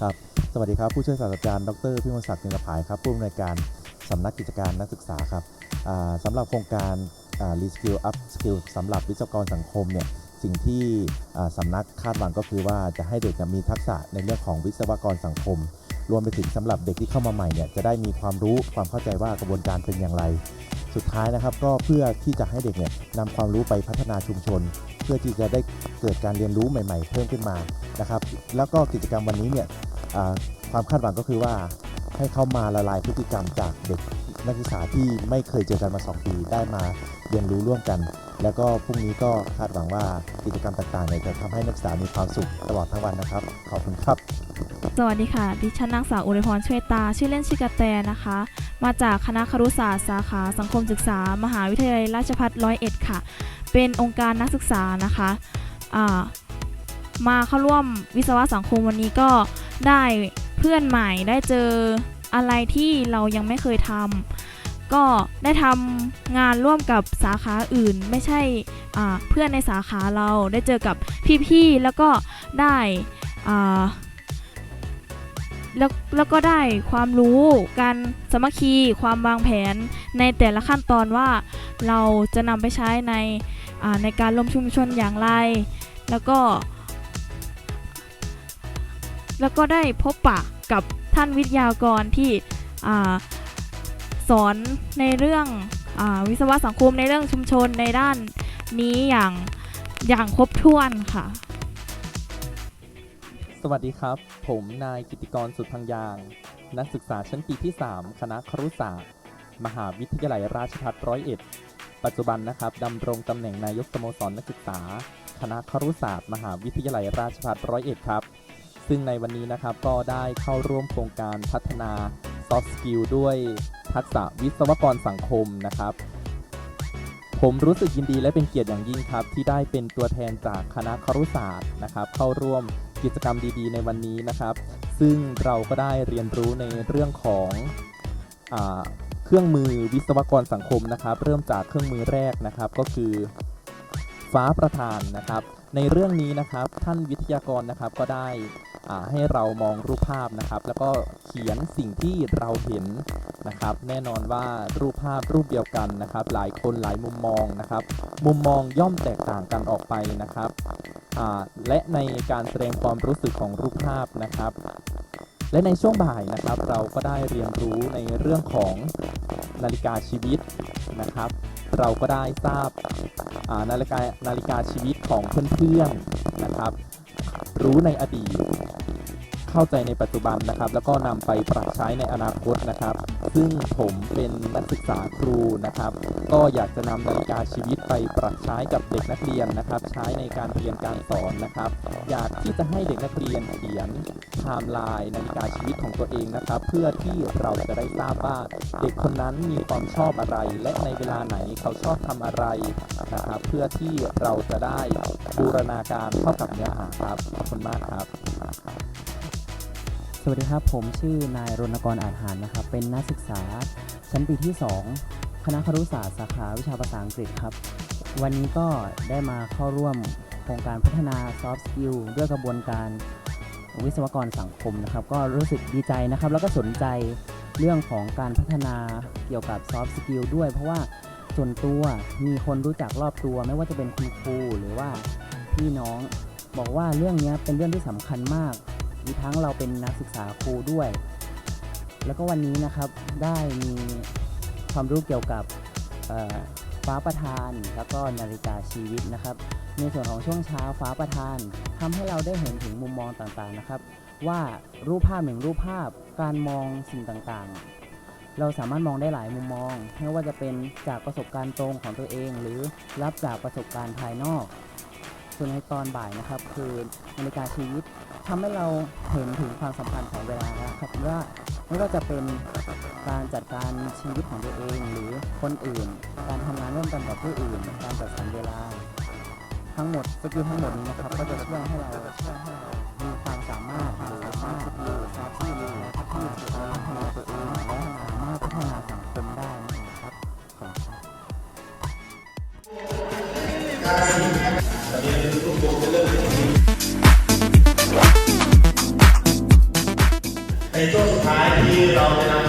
ครับ สวัสดีครับ ผู้ช่วยศาสตราจารย์ ดรพิมลศักดิ์นิรภายครับ ผู้อำนวยการสำนักกิจการนักศึกษาครับสำหรับโครงการรีสกิลอัพสกิลสำหรับวิศวกรสังคมเนี่ยสิ่งที่สำนักคาดหวังก็คือว่าจะให้เด็กมีทักษะในเรื่องของวิศวกรสังคม รวมไปถึงสำหรับเด็กที่เข้ามาใหม่เนี่ยจะได้มีความรู้ความเข้าใจว่ากระบวนการเป็นอย่างไร สุดท้ายนะครับก็เพื่อที่จะให้เด็กเนี่ยนำความรู้ไปพัฒนาชุมชน เพื่อที่จะได้เกิดการเรียนรู้ใหม่ ๆ เพิ่มขึ้นมานะครับแล้วก็กิจกรรมวันนี้เนี่ย ความคาดหวังก็คือว่าให้เข้ามาละลายพฤติกรรมจากเด็กนักศึกษาที่ไม่เคยเจอกันมา 2 ปีได้มาเรียนรู้ร่วมกัน แล้วก็พรุ่งนี้ก็คาดหวังว่ากิจกรรมต่างๆเนี่ยจะทำให้นักศึกษามีความสุขตลอดทั้งวันนะครับ ขอบคุณครับ สวัสดีค่ะ ดิฉันนางสาวอุไรพรช่วยตา ชื่อเล่นชื่อกระแตนะคะ มาจากคณะครุศาสตร์สาขา สังคมศึกษา มหาวิทยาลัยราชภัฏร้อยเอ็ดค่ะ เป็นองค์การนักศึกษานะคะ มาเข้าร่วมวิศวะสังคมวันนี้ก็ ได้เพื่อนใหม่ได้เจออะไรที่เรายังไม่เคยทำก็ได้ทำงานร่วมกับสาขาอื่น ไม่ใช่เพื่อนในสาขาเราได้เจอกับพี่ๆแล้วก็ได้แล้วแล้วก็ได้ความรู้การสมัคคีความวางแผนในแต่ละขั้นตอนว่าเราจะนำไปใช้ในในการร่วมชุมชนอย่างไร แล้วก็ แล้วก็ได้พบปะกับท่านวิทยากรที่อสอนในเรื่องอวิศวะสังคมในเรื่องชุมชนในด้านนี้อย่างอย่างครบถ้วนค่ะ สวัสดีครับ ผมนายกิติกรสุดพังยาง นักศึกษาชั้นปีที่ 3 คณะครุศาสตร์ มหาวิทยาลัยราชภัฏร้อยเอ็ด ปัจจุบันนะครับดำรงตำแหน่งนายกสโมสรนักศึกษา คณะครุศาสตร์ มหาวิทยาลัยราชภัฏร้อยเอ็ดครับ ซึ่งในวันนี้นะครับก็ได้เข้าร่วมโครงการพัฒนา soft skill ด้วยทักษะวิศวกรสังคมนะครับ ผมรู้สึกยินดีและเป็นเกียรติอย่างยิ่งครับ ที่ได้เป็นตัวแทนจากคณะครุศาสตร์นะครับ เข้าร่วมกิจกรรมดีๆ ในวันนี้นะครับ ซึ่งเราก็ได้เรียนรู้ในเรื่องของอเครื่องมือวิศวกรสังคมนะครับ เริ่มจากเครื่องมือแรกนะครับก็คือฟ้าประธานนะครับ ในเรื่องนี้นะครับท่านวิทยากรนะครับก็ได้ ให้เรามองรูปภาพนะครับ แล้วก็เขียนสิ่งที่เราเห็นนะครับ แน่นอนว่ารูปภาพรูปเดียวกันนะครับ หลายคนหลายมุมมองนะครับ มุมมองย่อมแตกต่างกันออกไปนะครับและในการแสดงความรู้สึกของรูปภาพนะครับ และในช่วงบ่ายนะครับ เราก็ได้เรียนรู้ในเรื่องของนาฬิกาชีวิตนะครับ เราก็ได้ทราบานาฬิกานาฬิกาชีวิตของเพื่อนๆนะครับ รู้ในอดีต เข้าใจในปัจจุบันนะครับ แล้วก็นำไปปรับใช้ในอนาคตนะครับ ซึ่งผมเป็นนักศึกษาครูนะครับ ก็อยากจะนำนาฬิกาชีวิตไปปรับใช้กับเด็กนักเรียนนะครับ ใช้ในการเรียนการสอนนะครับ อยากที่จะให้เด็กนักเรียนเขียนไทม์ไลน์นาฬิกาชีวิตของตัวเองนะครับ เพื่อที่เราจะได้ทราบว่าเด็กคนนั้นมีความชอบอะไร และในเวลาไหนเขาชอบทำอะไรนะครับ เพื่อที่เราจะได้บูรณาการเข้ากับเนื้อหาครับขอบคุณมากครับ วัสดีครับ ผมชื่อนายรณกรอาจหารนะครับ เป็นนักศึกษาชั้นปีที่ 2 คณะครุศาสตร์สาขาวิชาภาษาอังกฤษครับ วันนี้ก็ได้มาเข้าร่วมโครงการพัฒนา soft skill ด้วยกระบวนการวิศวกรสังคมนะครับ ก็รู้สึกดีใจนะครับ แล้วก็สนใจเรื่องของการพัฒนาเกี่ยวกับ soft skill ด้วย เพราะว่าส่วนตัวมีคนรู้จักรอบตัว ไม่ว่าจะเป็นคุณครูหรือว่าพี่น้อง บอกว่าเรื่องนี้เป็นเรื่องที่สำคัญมาก มีทั้งเราเป็นนักศึกษาครูด้วย แล้วก็วันนี้นะครับได้มีความรู้เกี่ยวกับฟ้าประธาน แล้วก็นาฬิกาชีวิตนะครับ ในส่วนของช่วงเช้าฟ้าประธานทำให้เราได้เห็นถึงมุมมองต่างๆนะครับ ว่ารูปภาพหนึ่งรูปภาพการมองสิ่งต่างๆ เราสามารถมองได้หลายมุมมองไม่ว่าจะเป็นจากประสบการณ์ตรงของตัวเอง หรือรับจากประสบการณ์ภายนอก ส่วนในตอนบ่ายนะครับ คือนาฬิกาชีวิต ทำให้เราเห็นถึงความสำคัญของเวลานะครับว่าไม่ว่าจะเป็นการจัดการชีวิตของตัวเองหรือคนอื่น การทำงานร่วมกันกับผู้อื่น การจัดสรรเวลา ทั้งหมดสกิลทั้งหมดนี้นะครับก็จะช่วยให้เราช่วยให้เรา ในช่วงสุดท้ายที่เราจะนำ